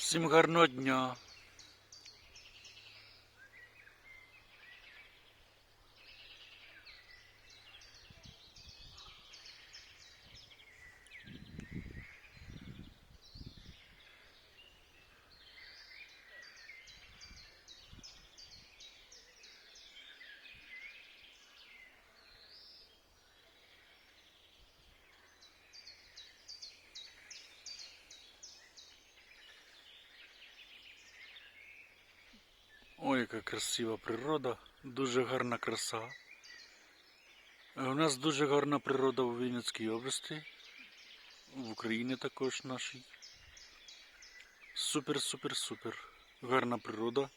Всім гарного дня. Ой, яка красива природа, дуже гарна краса. Е, У нас дуже гарна природа у Вінницькій області, в Україні також нашій. Супер, супер, супер. Гарна природа.